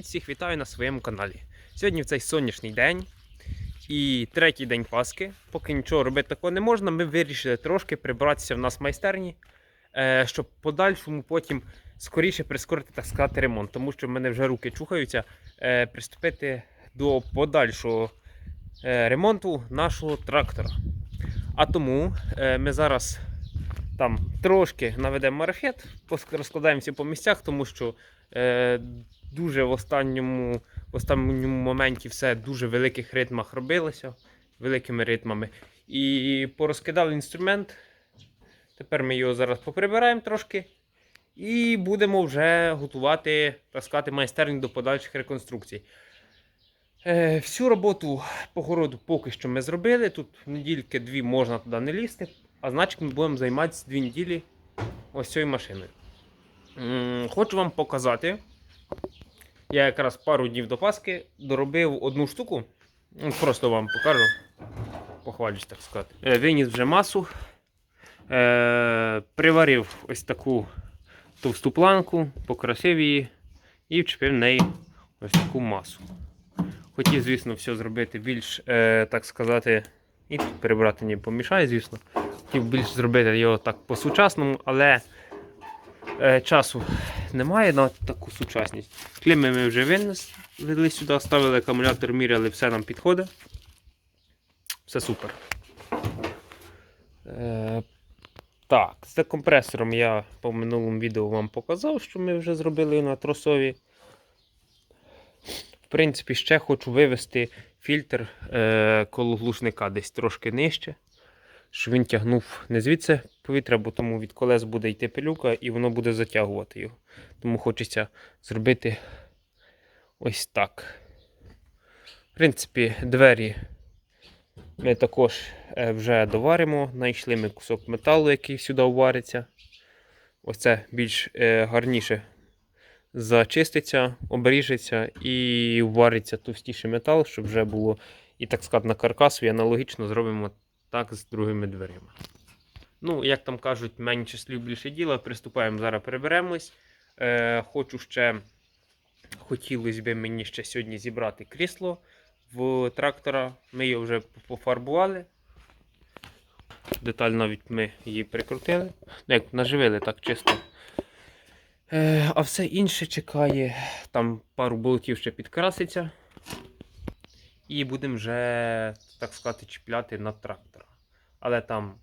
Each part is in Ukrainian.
Привіт, всіх вітаю на своєму каналі. Сьогодні в цей сонячний день і третій день Пасхи. Поки нічого робити такого не можна, ми вирішили трошки прибратися в нас в майстерні, е, щоб подальшому потім скоріше прискорити, так сказати, ремонт. Тому що в мене вже руки чухаються е, приступити до подальшого е, ремонту нашого трактора. А тому ми зараз там трошки наведемо марафет, розкладаємося по місцях, тому що дуже в останньому, в останньому моменті все дуже в великих ритмах робилося, великими ритмами. І порозкидали інструмент. Тепер ми його зараз поприбираємо трошки. І будемо вже готувати, так сказати, майстерню до подальших реконструкцій. Е, всю роботу по городу поки що ми зробили. Тут недільки дві можна туди не лізти. А значить, ми будемо займатися дві неділі ось цією машиною. М, Хочу вам показати. Я якраз пару днів до Пасхи доробив одну штуку. Ну, Просто вам покажу. Похвалюсь, так сказати. Е, Виніс вже масу. Е, приварив ось таку товсту планку, покрасив її і вчепив в неї ось таку масу. Хотів, звісно, все зробити більш, е, так сказати, і перебрати не помішає, звісно. Хотів більш зробити його так по-сучасному, але часу немає на таку сучасність. Клеми ми вже винесли сюди, ставили акумулятор, міряли, все нам підходить. Все супер. Е, так, з компресором я по минулому відео вам показав, що ми вже зробили на тросові. В принципі, ще хочу вивести фільтр е, коло глушника десь трошки нижче, щоб він тягнув не звідси повітря, бо тому від колес буде йти пилюка і воно буде затягувати його. Тому хочеться зробити ось так. В принципі, двері ми також е, вже доваримо. Знайшли ми кусок металу, який сюди вариться. Ось це більш е, гарніше зачиститься, обріжеться і вариться товстіший метал, щоб вже було і так сказати на каркасу, і аналогічно зробимо так з другими дверима. Ну, як там кажуть, менше слів більше діла. Приступаємо зараз, переберемось. Е, хочу ще, хотілося б мені ще сьогодні зібрати крісло в трактора. Ми його вже пофарбували. Деталь навіть ми її прикрутили. Ну, як наживили так чисто. Е, а все інше чекає. Там пару болтів ще підкраситься. І будемо вже, так сказати, чіпляти на трактора. Але там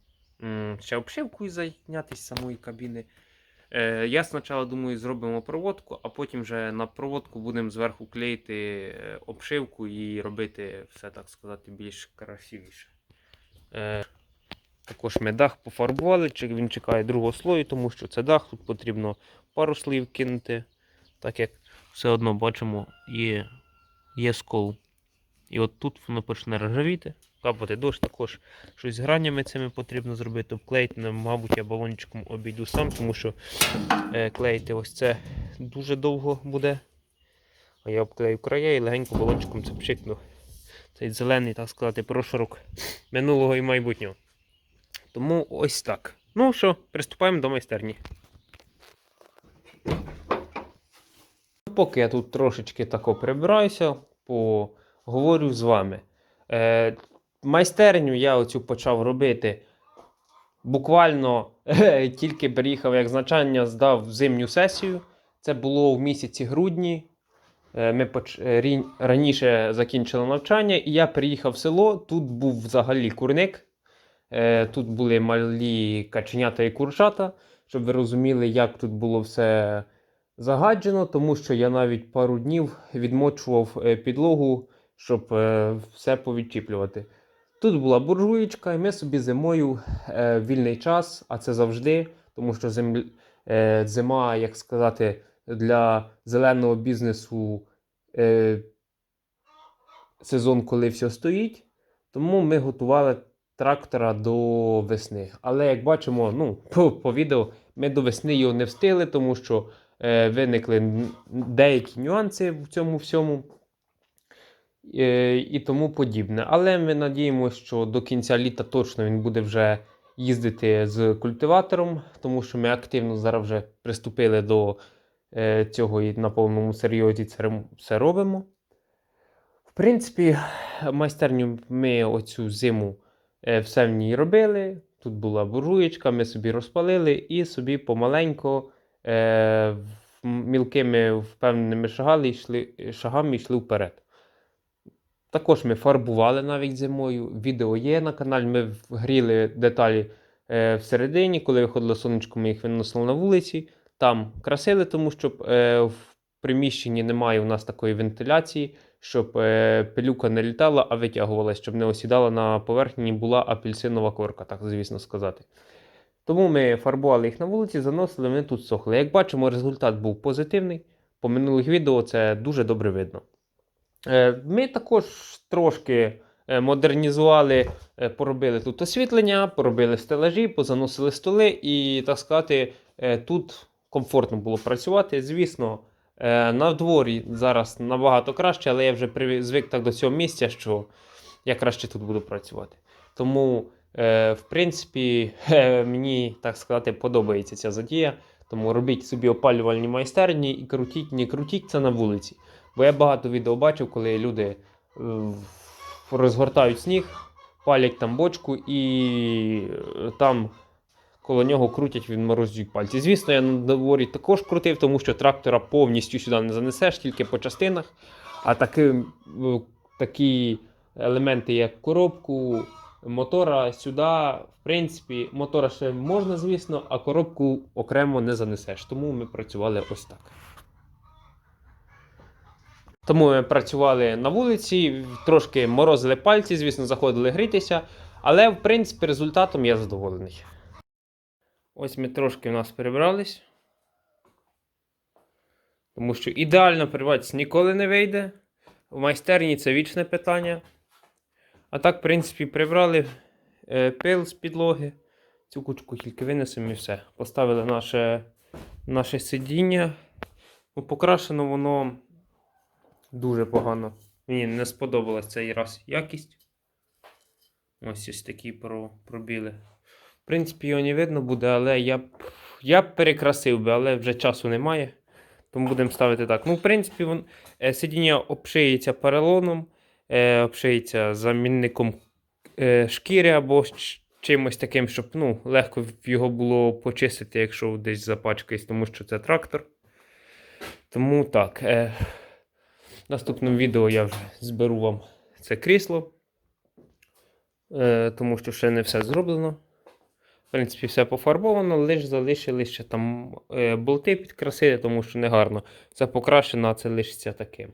м, ще обшивкою зайнятися самої кабіни. Е, я спочатку думаю, зробимо проводку, а потім вже на проводку будемо зверху клеїти е, обшивку і робити все, так сказати, більш красивіше. Е, також ми дах пофарбували, він чекає другого слою, тому що це дах, тут потрібно пару слоїв кинути, так як все одно бачимо, є, є скол. І от тут воно почне ржавіти, капати дощ також. Щось з гранями цими потрібно зробити, обклеїти. Мабуть, я балончиком обійду сам, тому що е, клеїти ось це дуже довго буде. А я обклею края і легенько балончиком це пшикну. Цей зелений, так сказати, прошарок минулого і майбутнього. Тому ось так. Ну що, приступаємо до майстерні. Поки я тут трошечки тако прибираюся, поговорю з вами. Е, майстерню я оцю почав робити. Буквально тільки приїхав як значання, здав зимню сесію. Це було в місяці грудні. Е, Ми е, раніше закінчили навчання, і я приїхав в село. Тут був взагалі курник. Е, Тут були малі каченята і курчата, щоб ви розуміли, як тут було все загаджено, тому що я навіть пару днів відмочував е, підлогу, щоб е, все повідчіплювати. Тут була буржуєчка, і ми собі зимою е, вільний час, а це завжди, тому що е, зима, як сказати, для зеленого бізнесу сезон, коли все стоїть. Тому ми готували трактора до весни. Але як бачимо, ну, по, по відео ми до весни його не встигли, тому що е, виникли деякі нюанси в цьому всьому. Е, і тому подібне. Але ми надіємося, що до кінця літа точно він буде вже їздити з культиватором, тому що ми активно зараз вже приступили до е, цього і на повному серйозі це все робимо. В принципі, майстерню ми оцю зиму все в ній робили. Тут була буржуєчка, ми собі розпалили і собі помаленько е, мілкими впевненими шагами йшли, шагами йшли вперед. Також ми фарбували навіть зимою. Відео є на каналі. Ми гріли деталі е, всередині. Коли виходило сонечко, ми їх виносили на вулиці. Там красили, тому що е, в приміщенні немає у нас такої вентиляції, щоб е, пилюка не літала, а витягувалась, щоб не осідала на поверхні, була апельсинова корка, так звісно сказати. Тому ми фарбували їх на вулиці, заносили, вони тут сохли. Як бачимо, результат був позитивний. По минулих відео це дуже добре видно. Е, Ми також трошки е, модернізували, е, поробили тут освітлення, поробили стелажі, позаносили столи, і, так сказати, тут комфортно було працювати. Звісно, на дворі зараз набагато краще, але я вже звик так до цього місця, що я краще тут буду працювати. Тому, в принципі, е, мені, так сказати, подобається ця затія. Тому робіть собі опалювальні майстерні і крутіть, не крутіть це на вулиці. Бо я багато відео бачив, коли люди е, розгортають сніг, палять там бочку і е, там коло нього крутять, відморозюють пальці. Звісно, я на дворі також крутив, тому що трактора повністю сюди не занесеш, тільки по частинах. А такі, е, такі елементи, як коробку, мотора сюди, в принципі, мотора ще можна, звісно, а коробку окремо не занесеш. Тому ми працювали ось так. Тому ми працювали на вулиці, трошки морозили пальці, звісно, заходили грітися. Але, в принципі, результатом я задоволений. Ось ми трошки в нас перебрались. Тому що ідеально прибратися ніколи не вийде. В майстерні це вічне питання. А так, в принципі, прибрали е, пил з підлоги. Цю кучку тільки винесемо і все. Поставили наше, наше сидіння. Ну, покрашено воно дуже погано. Мені не сподобалась цей раз якість. Ось ось такі про, пробіли. В принципі, його не видно буде, але я б, я б перекрасив би, але вже часу немає. Тому будемо ставити так. Ну, в принципі, вон, е, сидіння обшиється поролоном, е, обшиється замінником е, шкіри або чимось таким, щоб ну, легко його було почистити, якщо десь запачкається, тому що це трактор. Тому так. Е, в наступному відео я вже зберу вам це крісло, е, тому що ще не все зроблено. В принципі, все пофарбовано, лише залишили ще там е, болти підкрасити, тому що не гарно. Це покрашено, а це лишиться таким.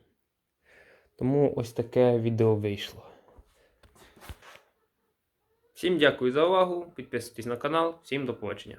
Тому ось таке відео вийшло. Всім дякую за увагу. Підписуйтесь на канал. Всім до побачення.